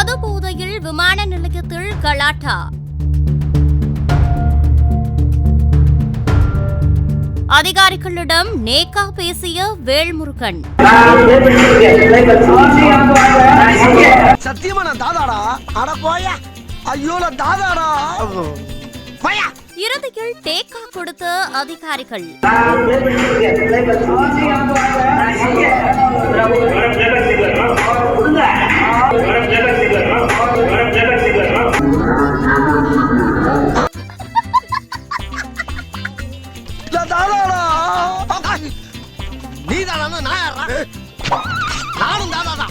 மது போதையில் விமான நிலையத்தில் கலாட்டா. அதிகாரிகளிடம் நேக்கா பேசிய வேல்முருகன். சத்தியமா நான் தாதாடா? அட போயா. ஐயோ நான் தாதாடா. போயா. இறுதியில் டேக்கா கொடுத்த அதிகாரிகள். நீ தானா நான் யாரா நானும் தாதாடா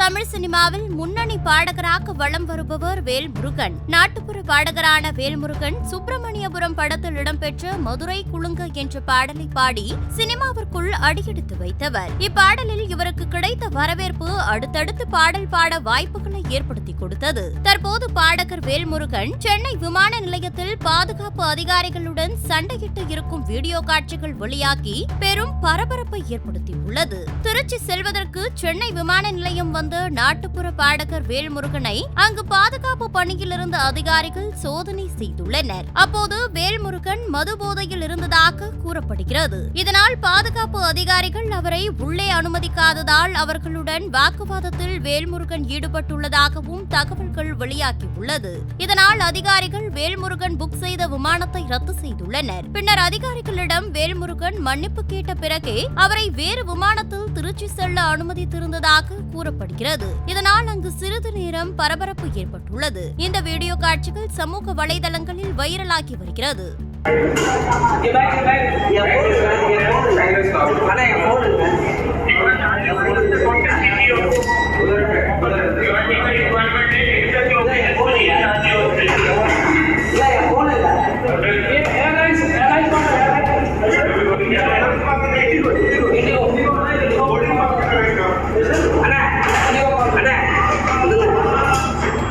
தமிழ் சினிமாவில் முன்னணி பாடகராக வலம் வருபவர் வேல்முருகன். நாட்டுப்புற பாடகரான வேல்முருகன் சுப்பிரமணியபுரம் படத்தில் இடம்பெற்ற மதுரை குழுங்க என்ற பாடலை பாடி சினிமாவிற்குள் அடியெடுத்து வைத்தவர். இப்பாடலில் இவருக்கு கிடைத்த வரவேற்பு அடுத்தடுத்து பாடல் பாட வாய்ப்புகளை ஏற்படுத்தி கொடுத்தது. தற்போது பாடகர் வேல்முருகன் சென்னை விமான நிலையத்தில் பாதுகாப்பு அதிகாரிகளுடன் சண்டையிட்டு இருக்கும் வீடியோ காட்சிகள் வெளியாகி பெரும் பரபரப்பை ஏற்படுத்தியுள்ளது. திருச்சி செல்வதற்கு சென்னை விமான நிலையம் வந்து நாட்டுப்புற பாடகர் வேல்முருகனை அங்கு பாதுகாப்பு பணியில் இருந்த அதிகாரிகள் சோதனை செய்துள்ளனர். அப்போது வேல்முருகன் மது போதையில் இருந்ததாக கூறப்படுகிறது. இதனால் பாதுகாப்பு அதிகாரிகள் அவரை உள்ளே அனுமதிக்காததால் அவர்களுடன் வாக்குவாதத்தில் வேல்முருகன் ஈடுபட்டுள்ளதாகவும் தகவல்கள் வெளியாகியுள்ளது. இதனால் அதிகாரிகள் வேல்முருகன் புக் செய்த விமானத்தை ரத்து செய்துள்ளனர். பின்னர் அதிகாரிகளிடம் வேல்முருகன் மன்னிப்பு கேட்ட பிறகே அவரை வேறு விமானத்தில் திருச்சி செல்ல அனுமதித்திருந்ததாக கூறப்படுகிறது. இதனால் அங்கு சிறிது நேரம் பரபரப்பு ஏற்பட்டுள்ளது. இந்த வீடியோ காட்சிகள் சமூக வலைதளங்களில் வைரலாகி வருகிறது.